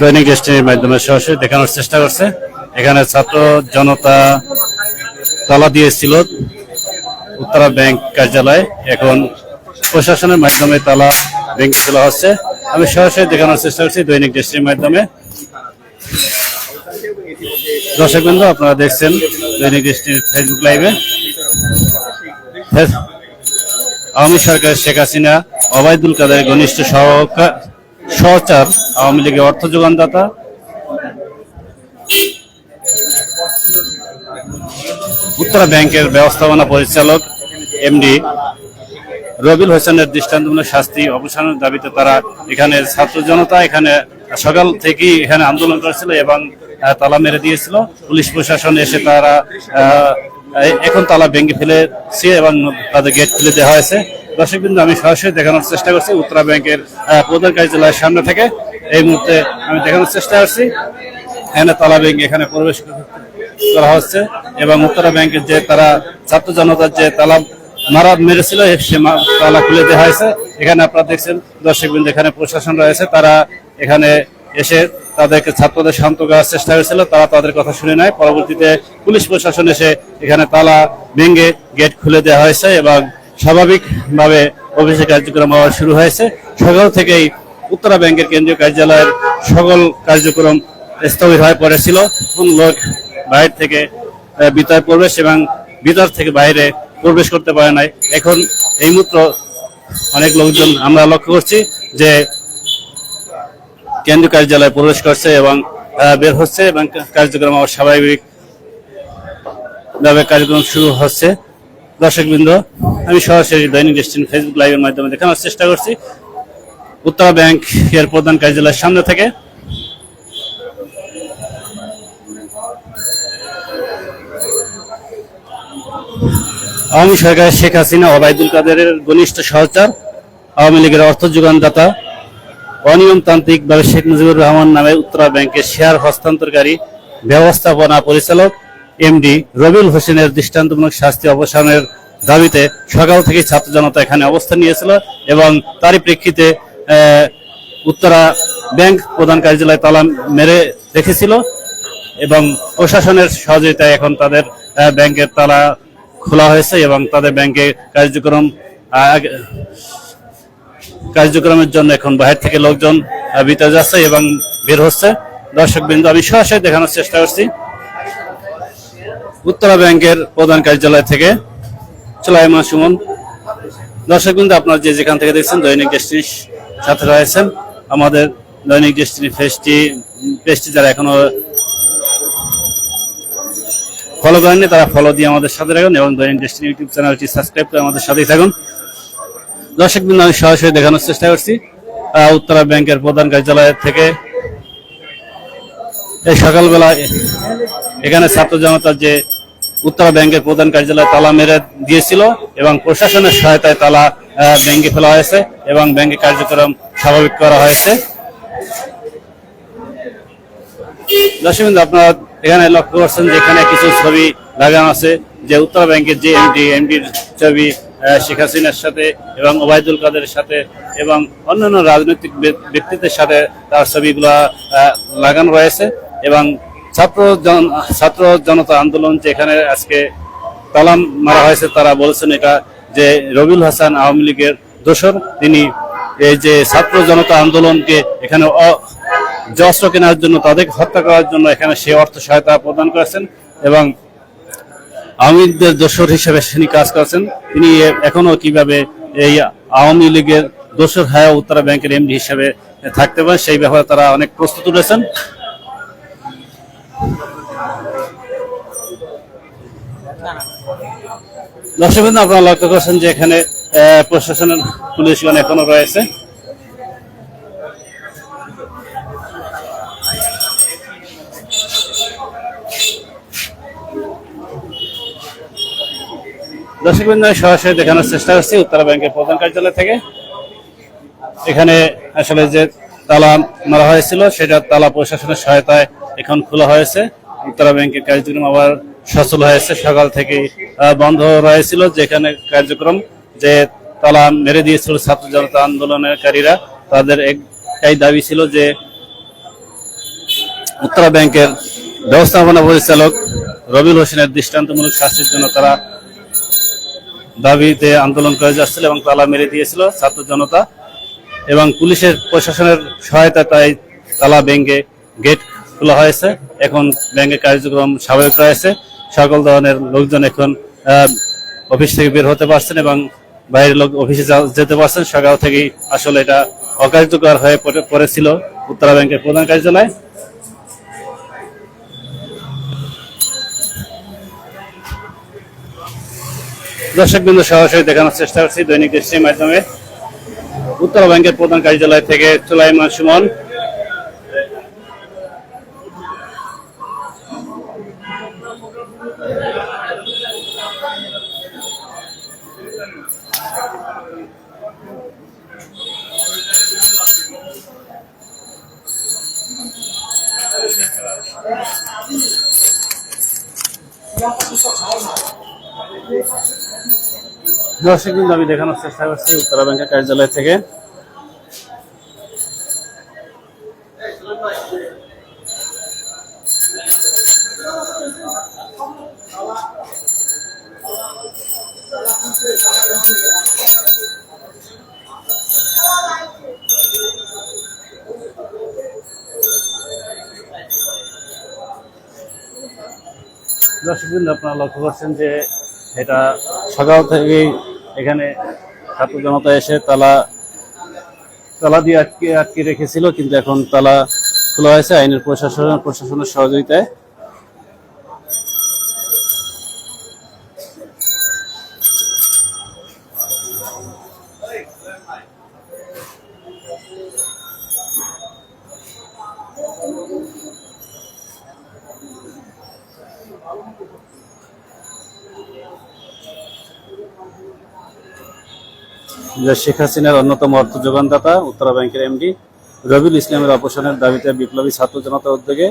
দৈনিক স্টেনের মাধ্যমে সরাসরি দেখানোর চেষ্টা করছে। এখানে ছাত্র জনতা তালা দিয়েছিল উত্তরা ব্যাংক কার্যালয়। এখন প্রশাসনের মাধ্যমে তালা ভেঙে তোলা হচ্ছে। আমি সরাসরি দেখানোর চেষ্টা করছি দৈনিক দেশের মাধ্যমে। দর্শক বন্ধু আপনারা দেখছেন দৈনিক দেশটির ফেসবুক লাইভে আওয়ামী সরকার শেখ হাসিনা, অবায়দুল কাদের ঘনিষ্ঠ সহকা- সহচার আওয়ামী লীগের অর্থ যোগানদাতা। উত্তরা ব্যাংকের ব্যবস্থাপনা পরিচালক, এমডি রবিল হোসেনের দৃষ্টান্তমূলক শাস্তি অবসানের দাবিতে তারা এখানে ছাত্র জনতা এখানে সকাল থেকেই এখানে আন্দোলন করেছিল এবং তালা মেরে দিয়েছিল। পুলিশ প্রশাসন এসে তারা এখন তালা ভেঙে ফেলেছে এবং তাদের গেট খুলে দেওয়া হয়েছে। দর্শক বিন্দু আমি সরাসরি দেখানোর চেষ্টা করছি উত্তরা ব্যাংকের প্রধান কার্যালয়ের সামনে থেকে। এই মুহূর্তে আমি দেখানোর চেষ্টা করছি। এখানে তালা ভেঙে এখানে প্রবেশ করা হচ্ছে এবং উত্তরা ব্যাংকের যে তারা ছাত্র জনতার যে তালা মারা মেরেছিল, সে তালা খুলে দেওয়া হয়েছে। এখানে আপনারা দেখছেন দর্শক বিন্দু এখানে প্রশাসন রয়েছে। তারা এখানে এসে তাদেরকে ছাত্রদের শান্ত করার চেষ্টা করেছিল। তারা তাদের কথা শুনে নেয়। পরবর্তীতে পুলিশ প্রশাসন এসে এখানে তালা ভেঙে গেট খুলে দেওয়া হয়েছে এবং স্বাভাবিকভাবে অফিসের কার্যক্রম হওয়া শুরু হয়েছে। সকাল থেকেই উত্তরা ব্যাংকের কেন্দ্রীয় কার্যালয়ের সকল কার্যক্রম স্থগিত হয়ে পড়েছিল কোন লোক বাইরে থেকে ভিতরে প্রবেশ এবং ভিতর থেকে বাইরে প্রবেশ করতে পারে নাই। এখন এই মুহূর্ত অনেক লোকজন, আমরা লক্ষ্য করছি যে কেন্দ্রীয় কার্যালয়ে প্রবেশ করছে এবং বের হচ্ছে এবং কার্যক্রম আবার স্বাভাবিক ভাবে কার্যক্রম শুরু হচ্ছে। দর্শকবৃন্দ, আমি সরাসরি দৈনিক দেশটিন ফেসবুক লাইভের মাধ্যমে দেখানোর চেষ্টা করছি। উত্তরা ব্যাংক এর প্রধান কার্যালয়ের সামনে থেকে। আওয়ামী সরকার শেখ হাসিনা, ওবায়দুল কাদেরের ঘনিষ্ঠ সহচার, আওয়ামী লীগের অর্থ যোগানদাতা, অনিয়মতান্ত্রিকভাবে শেখ মুজিবুর রহমান নামে উত্তরা ব্যাংকের শেয়ার হস্তান্তরকারী ব্যবস্থাপনা পরিচালক এমডি রবিউল হোসেনের দৃষ্টান্তমূলক শাস্তি অবসানের দাবিতে সকাল থেকে ছাত্র জনতা এখানে অবস্থান নিয়েছিল এবং তারই প্রেক্ষিতে উত্তরা ব্যাংক প্রধান কার্যালয় তালা মেরে রেখেছিল এবং প্রশাসনের সহযোগিতায় এখন তাদের ব্যাংকের তালা খোলা হয়েছে এবং তাদের ব্যাংকে কার্যক্রম কার্যক্রমের জন্য এখন বাহির থেকে লোকজন ভিতরে যাচ্ছে এবং বের হচ্ছে। দর্শক বিন্দু আমি সরাসরি দেখানোর চেষ্টা করছি। উত্তরা ব্যাংকের প্রধান কার্যালয় থেকে চলাইমা সুমন। দর্শক বিন্দু আপনারা যে যেখান থেকে দেখছেন, দৈনিক ডেস্টিনির সাথে রয়েছেন। আমাদের দৈনিক ডেস্টিনি ফেসটি পেজটি যারা এখনও ফলো করেননি, তারা ফলো দিয়ে আমাদের সাথে রাখুন এবং দৈনিক ডেস্টিনি ইউটিউব চ্যানেলটি সাবস্ক্রাইব করে আমাদের সাথেই থাকুন। দর্শক বিন্দু আমি সরাসরি দেখানোর চেষ্টা করছি। উত্তরা ব্যাংকের প্রধান কার্যালয় থেকে এই সকালবেলা এখানে ছাত্র জনতার যে উত্তরা ব্যাংকের প্রধান কার্যালয় তালা মেরে দিয়েছিল এবং প্রশাসনের সহায়তায় তালা ব্যাংকে ফেলা হয়েছে এবং ব্যাংকে কার্যক্রম স্বাভাবিক করা হয়েছে। দর্শক বিন্দু আপনারা এখানে লক্ষ্য করছেন যে এখানে কিছু ছবি লাগানো আছে যে উত্তরা ব্যাংকের যে এমডি, এমডির ছবি শেখ হাসিনার সাথে এবং ওবায়দুল কাদের সাথে এবং অন্যান্য রাজনৈতিক ব্য- ব্যক্তিদের সাথে তার ছবিগুলা লাগানো রয়েছে। এবং ছাত্র ছাত্র জনতা আন্দোলন যে এখানে আজকে তালাম মারা হয়েছে, তারা বলছেন এটা যে রবিউল হাসান আওয়ামী লীগের দোসর তিনি এই যে ছাত্র জনতা আন্দোলনকে এখানে অস্ত্র কেনার জন্য, তাদেরকে হত্যা করার জন্য এখানে সে অর্থ সহায়তা প্রদান করেছেন এবং আওয়ামী লীগের দোসর হিসেবে তিনি কাজ করেছেন। তিনি এখনও কীভাবে এই আওয়ামী লীগের দোসর হায়া উত্তরা ব্যাংকের এমডি হিসেবে থাকতে পারেন, সেই ব্যাপারে তারা অনেক প্রস্তুত রয়েছেন। দর্শক বিন্দু আপনারা লক্ষ্য করছেন যে এখানে প্রশাসনের পুলিশগণ এখনও রয়েছে। দর্শক বিন্দু আমি সরাসরি দেখানোর চেষ্টা করছি উত্তরা ব্যাংকের প্রধান কার্যালয় থেকে। এখানে আসলে যে তালা মারা হয়েছিল, সেটা তালা প্রশাসনের সহায়তায় এখন খোলা হয়েছে। উত্তরা ব্যাংকের কার্যক্রম আবার সচল হয়েছে। সকাল থেকে বন্ধ রয়েছিল যেখানে কার্যক্রম যে তালা মেরে দিয়েছিল ছাত্র জনতা আন্দোলনকারীরা। তাদের এক- একটাই দাবি ছিল যে উত্তরা ব্যাংকের ব্যবস্থাপনা পরিচালক রবিউল হোসেনের দৃষ্টান্তমূলক শাস্তির জন্য তারা দাবিতে আন্দোলন করে যাচ্ছিল এবং তালা মেরে দিয়েছিল ছাত্র জনতা এবং পুলিশের প্রশাসনের সহায়তা তাই তালা ব্যাংকে গেট খোলা হয়েছে। এখন ব্যাংকের কার্যক্রম স্বাভাবিক রয়েছে। সকল ধরনের লোকজন এখন অফিস থেকে বের হতে পারছেন এবং বাইরের লোক অফিসে যেতে পারছেন। সকাল থেকেই আসলে এটা অকার্যকর হয়ে পড়েছিল উত্তরা ব্যাংকের প্রধান কার্যালয়। দর্শক বিন্দু সরাসরি দেখানোর চেষ্টা করছি দৈনিক দৃষ্টির মাধ্যমে। উত্তরা ব্যাংকের প্রধান কার্যালয় থেকে চুলাইমান সুমন। দর্শক আমি দেখানোর চেষ্টা করছি উত্তরা ব্যাংকের কার্যালয় থেকে। দর্শক বিন্দু আপনারা লক্ষ্য করছেন যে এটা সকাল থেকেই এখানে ছাত্র জনতা এসে তালা তালা দিয়ে আটকে আটকে রেখেছিল, কিন্তু এখন তালা খোলা হয়েছে আইনের প্রশাসন প্রশাসনের সহযোগিতায়। শেখ হাসিনার অন্যতম অর্থ যোগানদাতা, উত্তরা ব্যাংকের এমডি রবিউল ইসলামের অপসারণের দাবিতে বিপ্লবী ছাত্র জনতার উদ্যোগে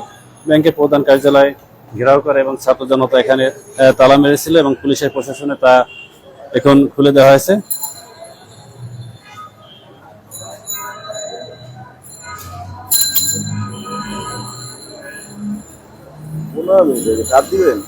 ব্যাংকের প্রধান কার্যালয় ঘেরাও করে এবং ছাত্র জনতা এখানে তালা মেরেছিল এবং পুলিশের প্রশাসনে তা এখন খুলে দেওয়া হয়েছে। দিবেন?